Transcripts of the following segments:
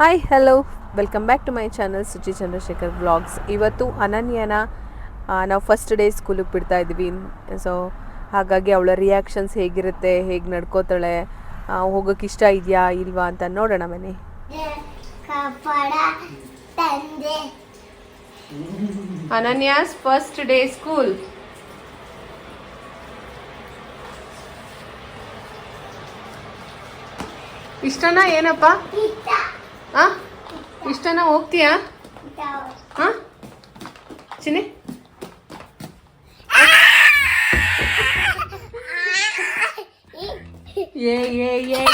Hi hello welcome back to my channel Suchi Chandrashekhar vlogs ಇವತ್ತು ಅನನ್ಯನ ನಾವು first day ಸ್ಕೂಲಿಗೆ ಬಿಡ್ತಾ ಇದ್ವಿ. ಸೊ ಹಾಗಾಗಿ ಅವಳ ರಿಯಾಕ್ಷನ್ಸ್ ಹೇಗಿರುತ್ತೆ ಹೇಗೆ ನಡ್ಕೋತಾಳೆ ಹೋಗೋಕೆ ಇಷ್ಟ ಇದೆಯಾ ಇಲ್ವಾ ಅಂತ ನೋಡೋಣ ಮನೆ ಕಪಡ ತಂದೆ ಅನನ್ಯಾಸ್ ಫಸ್ಟ್ ಡೇ ಸ್ಕೂಲ್ ಇಷ್ಟನಾ ಏನಪ್ಪ? ಆ? ಇಷ್ಟನಾ ಹೋಗ್ತೀಯಾ? ಹಾ ಚಿನ್ನಿ? ಏ ಏ ಏ?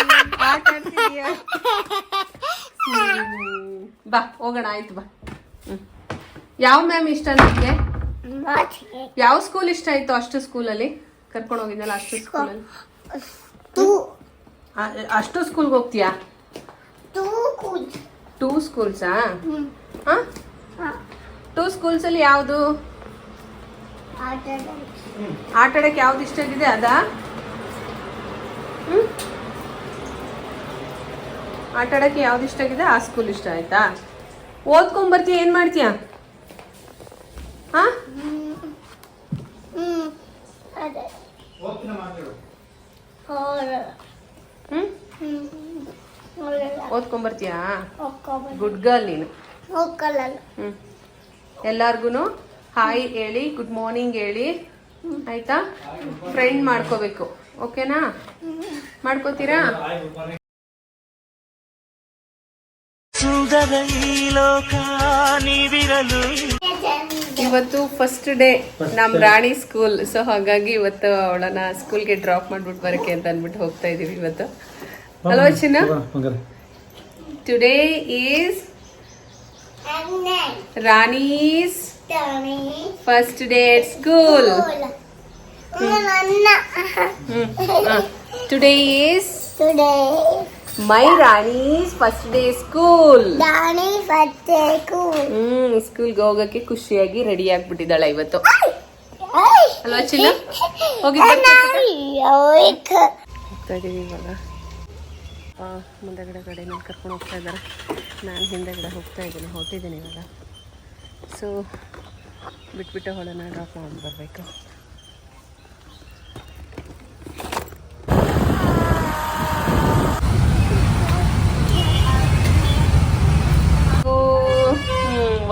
ಬಾ ಹೋಗೋಣ ಆಯ್ತು ಬಾ. ಹ್ಞೂ ಯಾವ ಮ್ಯಾಮ್ ಇಷ್ಟ ನಿಮಗೆ? ಯಾವ ಸ್ಕೂಲ್ ಇಷ್ಟ ಆಯ್ತು ಅಷ್ಟು ಸ್ಕೂಲಲ್ಲಿ? ಕರ್ಕೊಂಡು ಹೋಗಿದ್ನಲ್ಲ ಅಷ್ಟು ಸ್ಕೂಲಲ್ಲಿ? ಅಷ್ಟು ಸ್ಕೂಲ್ಗೆ ಹೋಗ್ತೀಯಾ? ಟೂ ಸ್ಕೂಲ್ಸಾ ಹಾ? ಹಾಂ. ಟೂ ಸ್ಕೂಲ್ಸಲ್ಲಿ ಯಾವುದು? ಆಟ ಆಡಕ್ಕೆ ಯಾವ್ದು ಇಷ್ಟ ಆಗಿದೆ ಅದಾ? ಹ್ಮ್? ಆಟ ಆಡಕ್ಕೆ ಯಾವ್ದು ಇಷ್ಟ ಆಗಿದೆ? ಆ ಸ್ಕೂಲ್ ಇಷ್ಟ ಆಯ್ತಾ? ಓದ್ಕೊಂಡ್ ಬರ್ತೀಯ ಏನ್ ಮಾಡ್ತೀಯ? ಹ್ಮ್? ಹ್ಮ್. ಅದೇ ಹೊರ ಹ್ಮ್. ಹ್ಮ್ ಹೊರಲ್ಲ ಓದ್ಕೊಂಡ್ ಬರ್ತೀಯಾ ಗುಡ್ ಗರ್ಲ್ ನೀನು ಹ್ಮ್. ಎಲ್ಲಾರ್ಗು ಹಾಯ್ ಹೇಳಿ ಗುಡ್ ಮಾರ್ನಿಂಗ್ ಹೇಳಿ. ಆಯ್ತಾ? ಫ್ರೆಂಡ್ ಮಾಡ್ಕೋಬೇಕು. ಓಕೆನಾ? ಮಾಡ್ಕೋತೀರಾ? ಇವತ್ತು ಫಸ್ಟ್ ಡೇ ನಮ್ ರಾಣಿ ಸ್ಕೂಲ್ ಸೊ ಹಾಗಾಗಿ ಇವತ್ತು ಅವಳನ್ನ ಸ್ಕೂಲ್ಗೆ ಡ್ರಾಪ್ ಮಾಡ್ಬಿಟ್ಟು ಬರಕ್ಕೆ ಅಂತ ಅಂದ್ಬಿಟ್ಟು ಹೋಗ್ತಾ ಇದೀವಿ ಇವತ್ತು. ಟುಡೇ ಈಸ್ ರಾಣಿ ರಾಣೀಸ್ ತಾನೇ ಫಸ್ಟ್ ಡೇ at ಸ್ಕೂಲ್ ನನ್ನ today is today my Rani's first day school ದಾನಿ ಫತ್ತೇಕು ಹ್ಮ್ ಸ್ಕೂಲ್ಗೆ ಹೋಗಕ್ಕೆ ಖುಷಿಯಾಗಿ ರೆಡಿ ಆಗ್ಬಿಟ್ಟಿದ್ದಾಳೆ ಇವತ್ತು. ಅಲ್ವಾ ಚಿನ್ನ ಹೋಗಿ ಹೋಗ್ತಾ ಇದೀವಿ ಇವಾಗ. ಆ, ಮುಂದೆಗಡೆ ಕಡೆ ನಾನು ಕರ್ಕೊಂಡು ಹೋಗ್ತಾ ಇದ್ದಾರೆ. ನಾನು ಹಿಂದೆಗಡೆ ಹೋಗ್ತಾ ಇದ್ದೀನಿ ಹೊರಟಿದ್ದೀನಿ ಇವಾಗ. ಸೊ ಬಿಟ್ಬಿಟ್ಟು ಹೊಳೆನ ಡ್ರಾಪ್ ಮಾಡಿ ಬರಬೇಕು.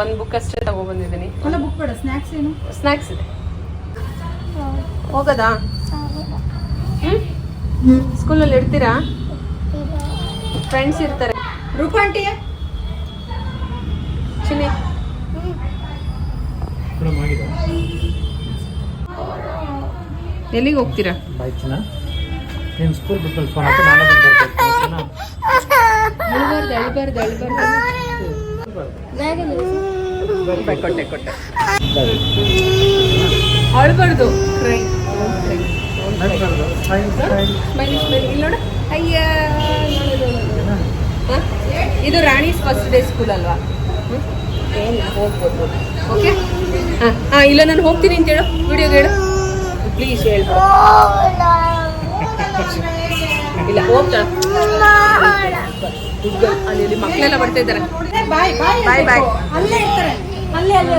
ಒಂದು ಬುಕ್ ಅಷ್ಟೇ ತಗೊಬಂದಿದ್ದೀನಿ ಅಲ್ಲ ಬುಕ್ ಬೇಡ ಸ್ನ್ಯಾಕ್ಸ್ ಏನು? ಸ್ನ್ಯಾಕ್ಸ್ ಇದೆ. ಹೋಗೋದಾ? ಹ್ಮ್? ಸ್ಕೂಲಲ್ಲಿ ಇಡ್ತೀರಾ ಫ್ರೆಂಡ್ಸ್ ಇರ್ತಾರೆ. ರೂಪ ಚಿನ್ನಿ? ಎಲ್ಲಿಗೆ ಹೋಗ್ತೀರಾ? ಸ್ಕೂಲ್ ಫೋನ್ ಹಾಕಿ ನಾನು ಅಳ್ಬಾರ್ದು ಅಳ್ಬಾರ್ದು ಅಳ್ಬಾರ್ದು. ಕೊಟ್ಟೆ ಕೊಟ್ಟೆ. ಅಳ್ಬಾರ್ದು. ಟ್ರೈ ಇಲ್ಲಿ ನೋಡು ಅಯ್ಯ ನೋಡು, ನೋಡು, ನೋಡು. ಹ? ಇದು ರಾಣಿ ಫಸ್ಟ್ ಡೇ ಸ್ಕೂಲ್ ಅಲ್ವಾ? ಹೋಗ್ಬೋದು. ಓಕೆ ಹಾಂ ಹಾಂ ಇಲ್ಲ ನಾನು ಹೋಗ್ತೀನಿ ಅಂತ ಹೇಳು. ವಿಡಿಯೋಗೆ ಹೇಳು. ಪ್ಲೀಸ್ ಹೇಳು ಇಲ್ಲ ಹೋಗ್ತಾಳ ಅಲ್ಲಿ ಮಕ್ಕಳೆಲ್ಲ ಬರ್ತಾ ಇದ್ದಾರೆ. ಬಾಯ್ ಬಾಯ್ ಬಾಯ್ ಬಾಯ್ ಅಲ್ಲೇ ಇರ್ತಾರೆ. ಅಲ್ಲೇ ಅಲ್ಲೇ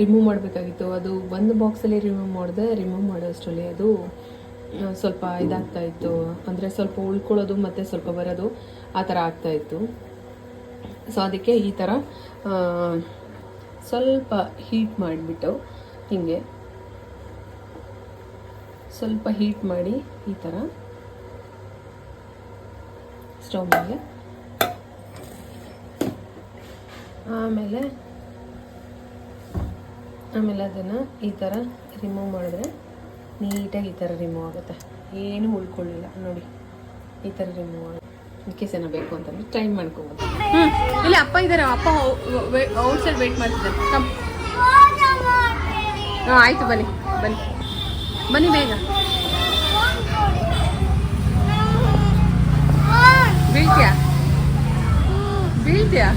ರಿಮೂವ್ ಮಾಡಬೇಕಾಗಿತ್ತು. ಅದು ಒಂದು ಬಾಕ್ಸಲ್ಲಿ ರಿಮೂವ್ ಮಾಡಿದೆ ರಿಮೂವ್ ಮಾಡೋಷ್ಟರಲ್ಲಿ ಅದು ಸ್ವಲ್ಪ ಇದಾಗ್ತಾ ಇತ್ತು. ಅಂದರೆ ಸ್ವಲ್ಪ ಉಳ್ಕೊಳ್ಳೋದು ಮತ್ತು ಸ್ವಲ್ಪ ಬರೋದು ಆ ಥರ ಆಗ್ತಾ ಇತ್ತು. ಸೊ ಅದಕ್ಕೆ ಈ ಥರ ಸ್ವಲ್ಪ ಹೀಟ್ ಮಾಡಿಬಿಟ್ಟು ಹೀಗೆ, ಸ್ವಲ್ಪ ಹೀಟ್ ಮಾಡಿ ಈ ಥರ ಸ್ಟವ್ ಮೇಲೆ ಆಮೇಲೆ ಆಮೇಲೆ ಅದನ್ನು ಈ ಥರ ರಿಮೂವ್ ಮಾಡಿದ್ರೆ ನೀಟಾಗಿ ಈ ಥರ ರಿಮೂವ್ ಆಗುತ್ತೆ. ಏನು ಉಳ್ಕೊಳ್ಳಿಲ್ಲ. ನೋಡಿ, ಈ ಥರ ರಿಮೂವ್ ಆಗುತ್ತೆ. ಕೇಸ್ ಏನೋ ಬೇಕು ಅಂತಂದ್ರೆ ಟ್ರೈ ಮಾಡ್ಕೋಬೋದು. ಇಲ್ಲ, ಅಪ್ಪ ಇದ್ದಾರೆ ಅಪ್ಪ ಔಟ್ ಸೈಡ್ ವೇಟ್ ಮಾಡ್ತಿದ್ದಾರೆ. ಹಾಂ, ಆಯಿತು, ಬನ್ನಿ ಬನ್ನಿ. ಬನ್ನಿ ಬೇಗ. ಬೀಳ್ತೀಯಾ? ಬೀಳ್ತೀಯಾ?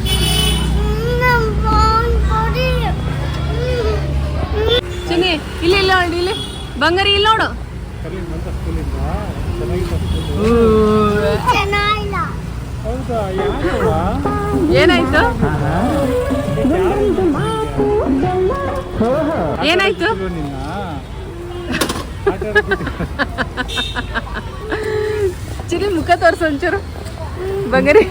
ಚಿನ್ನಿ ಇಲ್ಲಿ ಇಲ್ಲ ನೋಡಿ ಇಲ್ಲಿ. ಬಂಗಾರಿ ಇಲ್ಲಿ ನೋಡು. ಏನಾಯ್ತು? ಏನಾಯ್ತು? ಚಿನ್ನಿ ಮುಖ ತೋರ್ಸು ಒಂಚೂರು. ಬಂಗಾರಿ.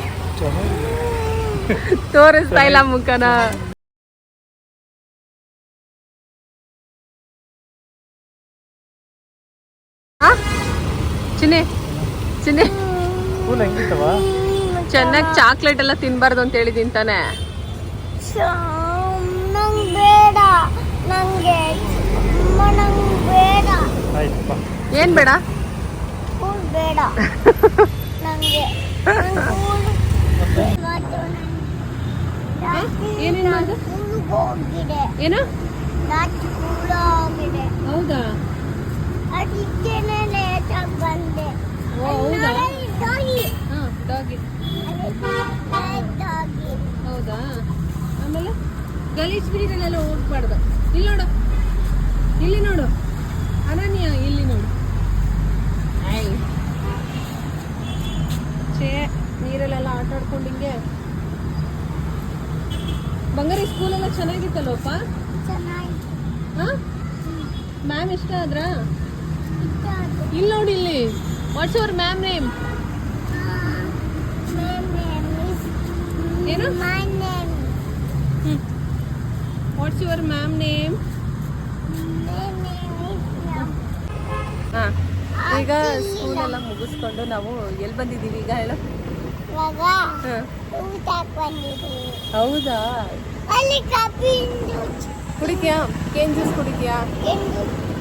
ತೋರಿಸ್ತಾ ಇಲ್ಲ ಮುಖನ. ಚಿನ್ನಿ ಚಿನ್ನಿ. ಚೆನ್ನಾಗಿ ಚಾಕ್ಲೇಟ್ ಎಲ್ಲ ತಿನ್ಬಾರ್ದು ಅಂತ ಹೇಳಿದೀನಿ ತಾನೆ. ನಂಗೆ ಬೇಡ. ನಂಗೆ ಅಮ್ಮ ನಂಗೆ ಬೇಡ. ಆಯ್ತಪ್ಪ. ಏನ್ ಬೇಡ? ಬೇಡ. ಏನು ಹೌದಾ? ಅದಕ್ಕೆ ಬಂದೆ. ಡಾಗಿ ಹೌದಾ? ಆಮೇಲೆ ಗಲೀಜ್ ನೀರಲ್ಲೆಲ್ಲ ಹೋಗ್ಬಾರ್ದು. ಇಲ್ಲಿ ನೋಡು. ಇಲ್ಲಿ ನೋಡು. ಅನನ್ಯ ಇಲ್ಲಿ ನೋಡು. ಛೇ ನೀರಲ್ಲೆಲ್ಲ ಆಟ ಆಡ್ಕೊಂಡು ಹಿಂಗೆ. ಬಂಗಾರಿ ಸ್ಕೂಲೆಲ್ಲ ಚೆನ್ನಾಗಿತ್ತಲ್ಲಪ್ಪ ಚೆನ್ನಾಗಿತ್ತು. ಮ್ಯಾಮ್ ಇಷ್ಟ ಆದ್ರಾ. ಇಲ್ಲಿ ನೋಡಿ ಇಲ್ಲಿ. What's our ma'am name My name is ಏನು? my name. What's your ma'am name ಹಾಂ name ಸ್ಕೂಲ್ ಎಲ್ಲ ಈಗ ಮುಗಿಸ್ಕೊಂಡು ನಾವು ಎಲ್ಲಿ ಬಂದಿದ್ದೀವಿ ಈಗ ಹೇಳು? ಹೌದಾ? ಕುಡಿದ್ಯಾ ಕೇನ್ ಜ್ಯೂಸ್ ಕುಡಿದ್ಯಾ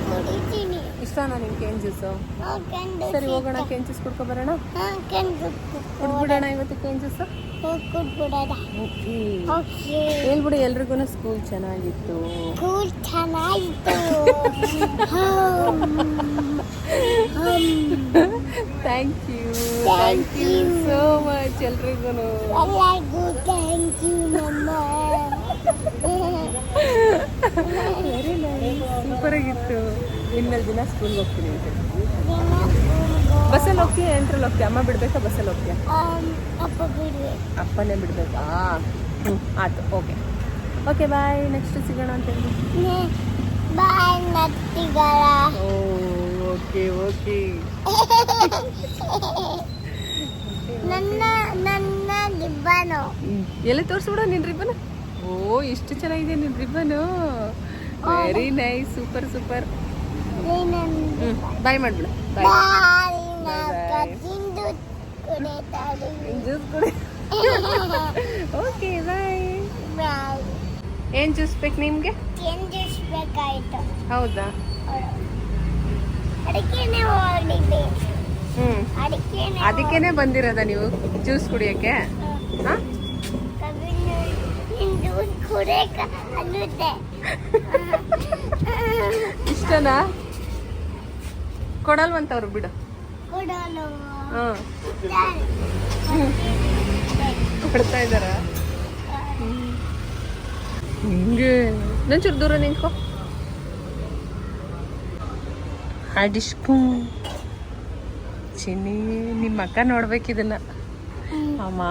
ಕುಡಿತೀನಿ. ಇಷ್ಟನಾ ನಿಂಗೆ ಕೇನ್ ಜ್ಯೂಸು ಸರಿ ಹೋಗೋಣ ಕೇನ್ ಜ್ಯೂಸ್ ಕುಡ್ಕೊ ಬರೋಣ. ಕುಡ್ಬಿಡೋಣ ಇವತ್ತು ಕೇನ್ ಜ್ಯೂಸ್ ಹೇಳ್ಬಿಡು ಎಲ್ರಿಗೂ ಸ್ಕೂಲ್ ಚೆನ್ನಾಗಿತ್ತು. ಸ್ಕೂಲ್ ಚೆನ್ನಾಗಿತ್ತು. Thank you. Thank you. So much ಎಲ್ರಿಗೂ. ಥ್ಯಾಂಕ್ ಯು ನೈಸ್ ಸೂಪರ್ ಆಗಿತ್ತು ಇನ್ಮೇಲೆ ದಿನ ಸ್ಕೂಲ್ಗೆ ಹೋಗ್ತೀನಿ ಅಂತ ಬಸ್ಸಲ್ಲಿ ಹೋಗ್ತೀಯ ಎಂಟ್ರಲ್ಲಿ ಹೋಗ್ತೀಯ? ಅಮ್ಮ ಬಿಡ್ಬೇಕಾ ಬಸ್ಸಲ್ಲಿ ಹೋಗ್ತೀಯ? ಅಪ್ಪ ಬಿಡ್ವೆ ಅಪ್ಪನೇ ಬಿಡ್ಬೇಕಾ? ಹ್ಞೂ ಆಯ್ತು ಓಕೆ. ಓಕೆ ಬಾಯ್ ನೆಕ್ಸ್ಟ್ ಸಿಗೋಣ ಅಂತ ಓಕೆ ಓಕೆ. ನನ್ನ ನನ್ನ ರಿಬ್ಬನು. ಎಲ್ಲಿ ತೋರಿಸ್ಬಿಡ ನಿನ್ನ ರಿಬ್ಬನ್? ಓ ಇಷ್ಟು ಚೆನ್ನಾಗಿದೆ ನಿನ್ನ ribbon. Very nice super super ಹ್ಞೂ ಬಾಯ್ ಮಾಡ್ಬಿಡು. ಜ್ಯೂಸ್ ಕುಡಿ ಓಕೆ ಬಾಯ್. ಬಾಯ್. ಏನು ಜ್ಯೂಸ್ ಬೇಕು ನಿಮಗೆ? ತಿಂದಿಸ್ಬೇಕಾಯ್ತು ಹೌದಾ? ಅದಕ್ಕೇನೆ ಓಡಿದೆ ಹ್ಞೂ ಅದಕ್ಕೇನೆ ಅದಕ್ಕೇನೆ ಬಂದಿರೋದ ನೀವು ಜ್ಯೂಸ್ ಕುಡಿಯೋಕ್ಕೆ? ಹಾಂ? ನಿಂದು ಕುಡಿಯಕ ಅನ್ನುತ್ತೆ ಇಷ್ಟನಾ? ಕೊಡಲ್ವಂತವ್ರು ಬಿಡು. ಕೊಡ್ತಾ ಇದ್ದಾರ? ಹಿಂಗೆ. ನಂಚೂರು ದೂರ ನಿಂತ್ಕೋ. ಅಡಿಸ್ಕು ಚಿನ್ನಿ ನಿಮ್ಮ ಅಕ್ಕ ನೋಡ್ಬೇಕಿದನ್ನ ಅಮ್ಮ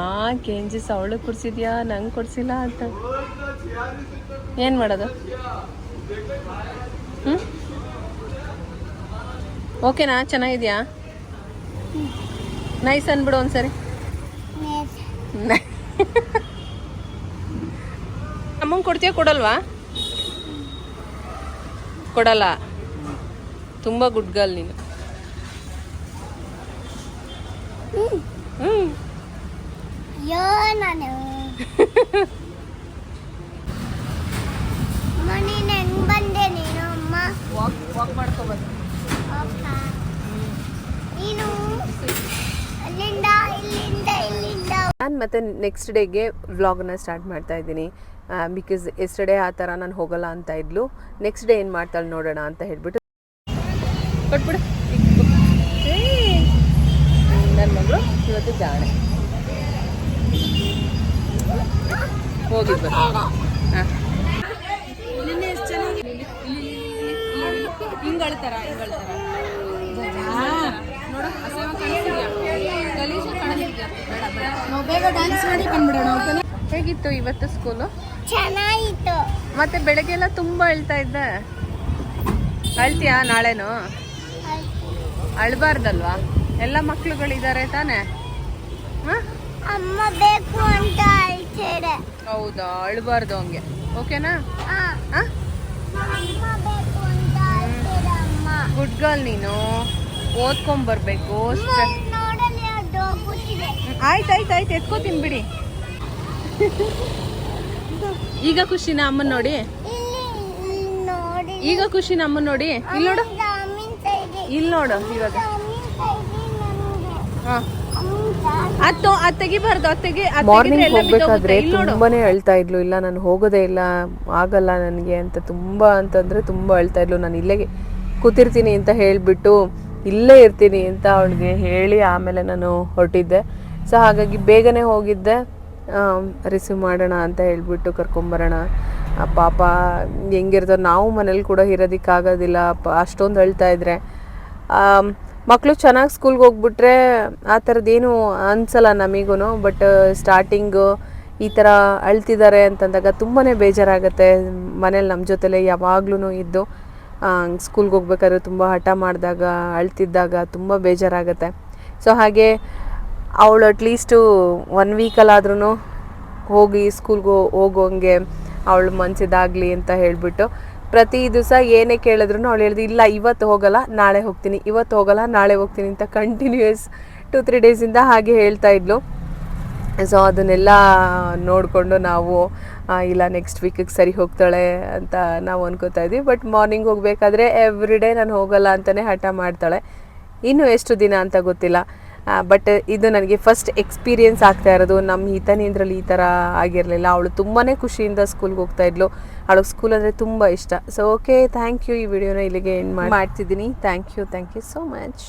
ಕೆಂಜಿ ಸವಳು ಕುಡ್ಸಿದ್ಯಾ? ನಂಗೆ ಕೊಡ್ಸಿಲ್ಲ ಅಂತ. ಏನು ಮಾಡೋದು? ಓಕೆನಾ? ಚೆನ್ನಾಗಿದ್ಯಾ? ನೈಸ್ ಅನ್ಬಿಡು ಒಂದ್ಸರಿ. ಅಮ್ಮಂಗೆ ಕೊಡ್ತೀಯ? ಕೊಡಲ್ವಾ? ಕೊಡಲ್ಲ. ತುಂಬ ಗುಡ್ ಗರ್ಲ್ ನೀನು. ಹ್ಞೂ ಅಯ್ಯೋ ನಾನು ಮನೆ ನಂಗೆ ನೀನು ಅಲ್ಲಿಂದ ಇಲ್ಲಿಂದ ಇಲ್ಲಿಂದ ನಾನು ಮತ್ತೆ ನೆಕ್ಸ್ಟ್ ಡೇಗೆ ವ್ಲಾಗ್ನ ಸ್ಟಾರ್ಟ್ ಮಾಡ್ತಾ ಇದ್ದೀನಿ. ಬಿಕಾಸ್ ಎಸ್ಟರ್ಡೇ ಆ ಥರ ನಾನು ಹೋಗಲ್ಲ ಅಂತ ಇದ್ಲು. ನೆಕ್ಸ್ಟ್ ಡೇ ಏನು ಮಾಡ್ತಾಳೆ ನೋಡೋಣ ಅಂತ ಹೇಳ್ಬಿಟ್ಟು. ಕೊಟ್ಬಿಡು. ನನ್ನ ಮಗಳು ಇವತ್ತು ಜಾಣೆ. ಹೋಗಿದ್ದು ಹಾಂ. ಹಿಂಗೆ ಅಳ್ತಾರ ಹಿಂಗೆ ಅಳ್ತಾರ. ನೋಡು ಅಸಹ್ಯ ಕಾಣಿಸ್ತಿದ್ಯಾ? ಗಲೀಜು ಕಾಣಿಸ್ತಿದ್ಯಾ ಬೇಡ ಬೇಡ ನಾವು ಬೇಗ ಡ್ಯಾನ್ಸ್ ಮಾಡಿ ಬಂದ್ಬಿಡೋಣ ಓಕೆನಾ ಹೇಗಿತ್ತು ಇವತ್ತು ಸ್ಕೂಲು ಚೆನ್ನಾಗಿತ್ತು. ಮತ್ತೆ ಬೆಳಗ್ಗೆ ಎಲ್ಲ ತುಂಬಾ ಅಳ್ತಾ ಇದ್ದ. ಅಳ್ತೀಯಾ ನಾಳೆನು? ಅಳ್ಬಾರ್ದಲ್ವಾ? ಎಲ್ಲ ಮಕ್ಳುಗಳಿದ್ದಾರೆ ತಾನೇ? ಅಮ್ಮ ಬೇಕು ಅಂತ ಹೌದಾ? ಅಳ್ಬಾರ್ದು ಹಂಗೆ. ಓಕೆನಾ ಗುಡ್ ಗರ್ಲ್ ನೀನು. ಓದ್ಕೊಂಬರ್ಬೇಕು ಅಮ್ಮ, ಅಲ್ಲಿ ನೋಡಲ್ಲಿ ಅದು ಕೂತಿದೆ ಆಯ್ತು ಆಯ್ತು ಆಯ್ತು ಎತ್ಕೋತೀನಿ ಬಿಡಿ. ಈಗ ಖುಷಿನ ಅಮ್ಮನ್ ನೋಡಿ? ಈಗ ಖುಷಿನ ಅಮ್ಮನ್ ನೋಡಿ? ಇಲ್ಲಿ ನೋಡು. ಇಲ್ಲಿ ನೋಡು ಇವಾಗ. ಹಾಂ. ಮಾರ್ನಿಂಗ್ ಹೋಗ್ಬೇಕಾದ್ರೆ. ತುಂಬಾನೇ ಅಳ್ತಾ ಇದ್ಲು. ಇಲ್ಲ ನಾನು ಹೋಗೋದೇ ಇಲ್ಲ. ಆಗಲ್ಲ ನನಗೆ ಅಂತ ತುಂಬಾ ಅಂತಂದ್ರೆ ತುಂಬಾ ಅಳ್ತಾ ಇದ್ಲು. ನಾನು ಇಲ್ಲೇ ಕೂತಿರ್ತೀನಿ ಅಂತ ಹೇಳಿಬಿಟ್ಟು ಇಲ್ಲೇ ಇರ್ತೀನಿ ಅಂತ ಅವಳಿಗೆ ಹೇಳಿ ಆಮೇಲೆ ನಾನು ಹೊರಟಿದ್ದೆ. ಸೊ ಹಾಗಾಗಿ ಬೇಗನೆ ಹೋಗಿದ್ದೆ. ರಿಸೀವ್ ಮಾಡೋಣ ಅಂತ ಹೇಳ್ಬಿಟ್ಟು ಕರ್ಕೊಂಬರೋಣ. ಪಾಪ ಹೆಂಗಿರ್ತಾರೆ ನಾವು ಮನೇಲಿ ಕೂಡ ಇರೋದಕ್ಕಾಗೋದಿಲ್ಲ. ಪ, ಅಷ್ಟೊಂದು ಅಳ್ತಾ ಇದ್ರೆ. ಮಕ್ಕಳು ಚೆನ್ನಾಗಿ ಸ್ಕೂಲ್ಗೆ ಹೋಗ್ಬಿಟ್ರೆ ಆ ಥರದ್ದೇನು ಅನ್ಸಲ್ಲ ನಮಗೂ ಬಟ್, ಸ್ಟಾರ್ಟಿಂಗು ಈ ಥರ ಅಳ್ತಿದ್ದಾರೆ ಅಂತಂದಾಗ ತುಂಬಾ ಬೇಜಾರಾಗುತ್ತೆ. ಮನೇಲಿ ನಮ್ಮ ಜೊತೆಲೇ ಯಾವಾಗ್ಲೂ ಇದ್ದು. ಸ್ಕೂಲ್ಗೆ ಹೋಗ್ಬೇಕಾದ್ರೆ ತುಂಬ ಹಠ ಮಾಡಿದಾಗ, ಅಳ್ತಿದ್ದಾಗ ತುಂಬ ಬೇಜಾರಾಗುತ್ತೆ. ಸೊ ಹಾಗೆ ಅವಳು ಅಟ್ಲೀಸ್ಟು ಒನ್ ವೀಕಲ್ಲಾದ್ರೂ ಹೋಗಿ ಸ್ಕೂಲ್ಗೆ ಹೋಗೋಂಗೆ ಅವಳು ಮನ್ಸಿದಾಗಲಿ ಅಂತ ಹೇಳಿಬಿಟ್ಟು ಪ್ರತಿ ದಿವಸ ಏನೇ ಕೇಳಿದ್ರು ಅವಳು ಹೇಳಿದ್ರು ಇಲ್ಲ, ಇವತ್ತು ಹೋಗಲ್ಲ, ನಾಳೆ ಹೋಗ್ತೀನಿ, ಇವತ್ತು ಹೋಗಲ್ಲ, ನಾಳೆ ಹೋಗ್ತೀನಿ ಅಂತ ಕಂಟಿನ್ಯೂಯಸ್ ಟು ತ್ರೀ ಡೇಸಿಂದ ಹಾಗೆ ಹೇಳ್ತಾ ಇದ್ಲು. ಸೊ ಅದನ್ನೆಲ್ಲ ನೋಡಿಕೊಂಡು ನಾವು ಇಲ್ಲ ನೆಕ್ಸ್ಟ್ ವೀಕಿಗೆ ಸರಿ ಹೋಗ್ತಾಳೆ ಅಂತ ನಾವು ಅನ್ಕೋತಾ ಇದ್ವಿ. ಬಟ್ ಮಾರ್ನಿಂಗ್ ಹೋಗಬೇಕಾದ್ರೆ ಎವ್ರಿ ಡೇ ನಾನು ಹೋಗಲ್ಲ ಅಂತಲೇ ಹಠ ಮಾಡ್ತಾಳೆ. ಇನ್ನು ಎಷ್ಟು ದಿನ ಅಂತ ಗೊತ್ತಿಲ್ಲ. ಬಟ್ ಇದು ನನಗೆ ಫಸ್ಟ್ ಎಕ್ಸ್ಪೀರಿಯನ್ಸ್ ಆಗ್ತಾ ಇರೋದು. ನಮ್ಮ ಹಿತನೇಂದ್ರಲ್ಲಿ ಈ ಥರ ಆಗಿರಲಿಲ್ಲ. ಅವಳು ತುಂಬಾ ಖುಷಿಯಿಂದ ಸ್ಕೂಲ್ಗೆ ಹೋಗ್ತಾ ಇದ್ಲು. ಅವಳಿಗೆ ಸ್ಕೂಲ್ ಅಂದರೆ ತುಂಬ ಇಷ್ಟ. ಸೊ ಓಕೆ ಥ್ಯಾಂಕ್ ಯು ಈ ವಿಡಿಯೋನ ಇಲ್ಲಿಗೆ ಎಂಡ್ ಮಾಡ್ತಿದ್ದೀನಿ. Thank you thank you so much